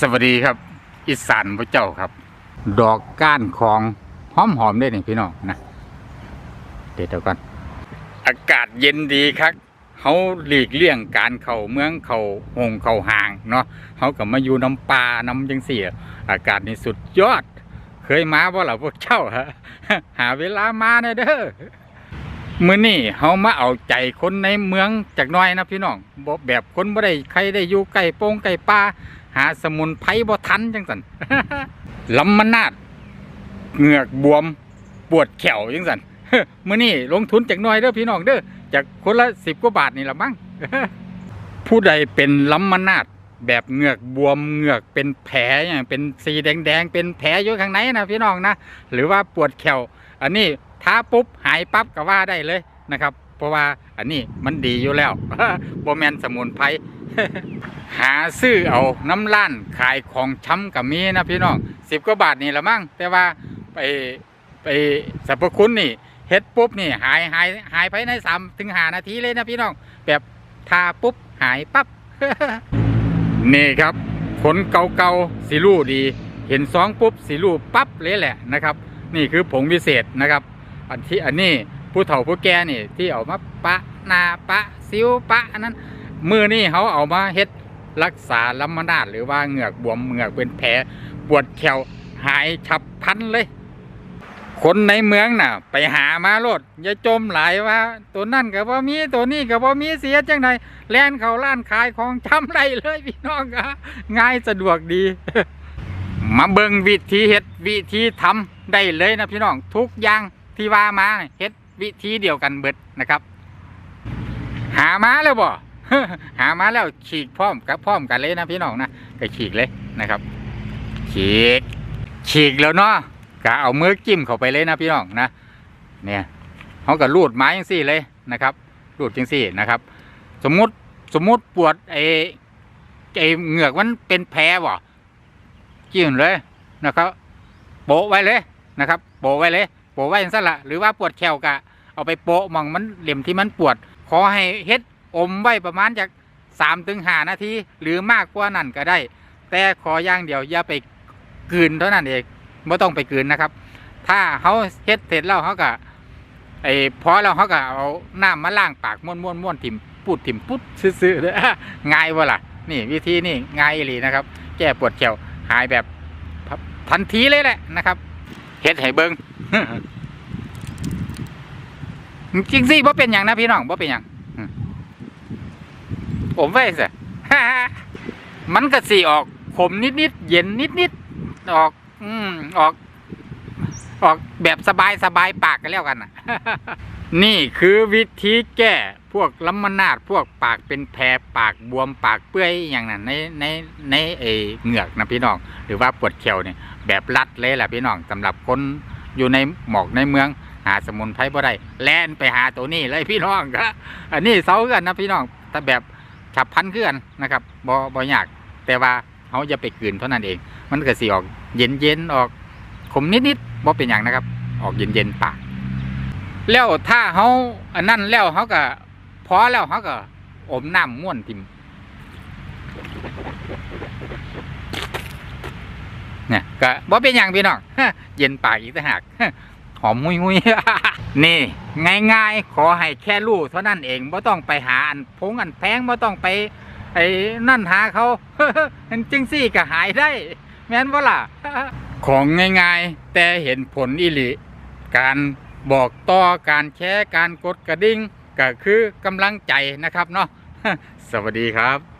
สวัสดีครับ อีสานพระเจ้าครับ ดอกก้านของหอมหอมได้นี่พี่น้องนะเดี๋ยวเดี๋ยวก่อนอากาศเย็นดีครับเขาหลีกเลี่ยงการเข้าเมืองเข้าหงเข้าห่างเนาะเขาก็มาอยู่น้ำปลาน้ำจังเสียอากาศนี่สุดยอด เคยมาบ่ล่ะพวกเจ้าฮะหาเวลามาหน่อยเด้อมื้อนี้เฮามาเอาใจคนในเมืองจากน้อยนะพี่น้องบแบบคนบ่ได้ใครได้อยู่ใกล้โป่งใกล้ป่า หาสมุนไพรบ่ทันจังซั่นลำมะนาดเหงือกบวมปวดแขวจังซั่นมื้อนี้ลงทุนจากน้อยเด้อพี่น้องเด้อจากคนละ10กว่าบาทนี่ละมั้งผู้ใดเป็นลำมะนาดแบบเหงือกบวมเหงือกเป็นแผลอย่างเป็นสีแดงๆเป็นแผลอยู่ข้างในนะพี่น้องนะหรือว่าปวดแขวอันนี้ท้าปุ๊บหายปั๊บก็ว่าได้เลยนะครับ ราะว่าอันนี้มันดีอยู่แล้วโบแมนสมุนไพรหาซื้อเอาน้ำล้านขายของช้ำกับมีนะพี่น้องสิบกว่าบาทนี่ละมั้งแต่ว่าไปไปสรรพคุณนี่เฮ็ดปุ๊บนี่หายหายหายภายในสามถึงหานาทีเลยนะพี่น้อง แบบทาปุ๊บหายปั๊บนี่ครับคนเก่าๆสิรู้ดี เห็นซองปุ๊บสิรู้ปั๊บเลยแหละนะครับ นี่คือผงวิเศษนะครับ อันที่อันนี้ ผู้เฒ่าผู้แก่นี่ ที่เอามาปะนาปะซิวปะอันนั้น มือนี่เขาเอามาเฮ็ดรักษาลำมนาดหรือว่าเหงือกบวมเหงือกเป็นแผลปวดแขวหายฉับพันเลย คนในเมืองน่ะ ไปหามาโลดอย่าจมหลายว่า ตัวนั่นกับว่ามีตัวนี้กับว่ามีเสียจังไดแล่นเขาล้านขายของจำได้เลยพี่น้องอะง่ายสะดวกดี มาเบิงวิธีเฮ็ดวิธีทำได้เลยนะพี่น้องทุกอย่างที่ว่ามาเฮ็ด วิธีเดียวกันเบิดนะครับ หามาแล้วบ่หามาแล้วฉีกพร้อมกับพร้อมกันเลยนะพี่น้องนะก็ฉีกเลยนะครับ ฉีก ฉีกแล้วเนาะก็เอามือจิ้มเข้าไปเลยนะพี่น้องนะเนี่ยเขาก็รูดไม้ยังสี่เลยนะครับรูดจังสี่นะครับ สมมุติสมมุติปวดไอ้ไอ้เหงือกมันเป็นแผลบ่จิ้มเลยนะครับ โปะไว้เลยนะครับ โปะไว้เลยโปะไว้ย่างสั้นละหรือว่าปวดแขวกะ เอาไปโปะมองมันเหลี่ยมที่มันปวด ขอให้เฮ็ดอมไว้ประมาณจากสามถึงห้านาทีหรือมากกว่านั้นก็ได้ แต่ขออย่างเดียวอย่าไปกืนเท่านั้นเองไม่ต้องไปกืนนะครับ ถ้าเขาเฮ็ดเสร็จแล้วเขาก็ไอ้พอแล้วเขาก็เอาน้ำมาล้างปากม้วนม้วนม้วนถิ่มพูดถิ่มปุ๊ดซื่อๆเลยง่ายวะล่ะนี่วิธีนี่ง่ายอีหลีนะครับ แก้ปวดแขวหายแบบทันทีเลยแหละนะครับเฮ็ดให้เบิ้ง จริงสิบ่เป็นอย่างนะพี่น้องบ่เป็นอย่างอืมผมไว้สิมันก็สีออกขมนิดนิดเย็นนิดนิดออก อืมออก ออกแบบสบายสบายปากกันแล้วกันนะนี่คือวิธีแก้พวกลำมนาดพวกปากเป็นแผลปากบวมปากเปื่อยอย่างนั้นในในในเอเหงือกนะพี่น้องหรือว่าปวดเขียวเนี่ยแบบรัดเลยแหละพี่น้องสำหรับคนอยู่ในหมอกในเมือง หาสมุนไพรบ่ได้แล่นไปหาตัวนี้เลยพี่น้องก็อันนี้เซากันนะพี่น้องแต่แบบฉับพันเคลื่อนนะครับบ่บ่ยากแต่ว่าเขาจะไปกลืนเท่านั้นเอง มันก็สิออกเย็นเย็นออกขมนิดนิดๆบ่เป็นอย่างนะครับ ออกเย็นเย็นๆปากแล้วถ้าเขาอันนั้นแล้วเขาก็พอแล้วเขาก็อมน้ำม้วนทิมเนี่ยก็บ่เป็นอย่างพี่น้องเย็นปากอีกต่างหาก อมมุยมุยนี่ ง่าย ๆ ขอให้แค่รู้เท่านั้นเองบ่ต้องไปหาอันพงอันแพงบ่ต้องไป ไอ้นั่นหาเขาอันจึงซี่ก็หายได้ แม่นบ่าล่ะ ของง่ายๆ แต่เห็นผลอีหลีการบอกต่อการแชร์การกดกระดิ่งก็คือกำลังใจนะครับเนาะสวัสดีครับ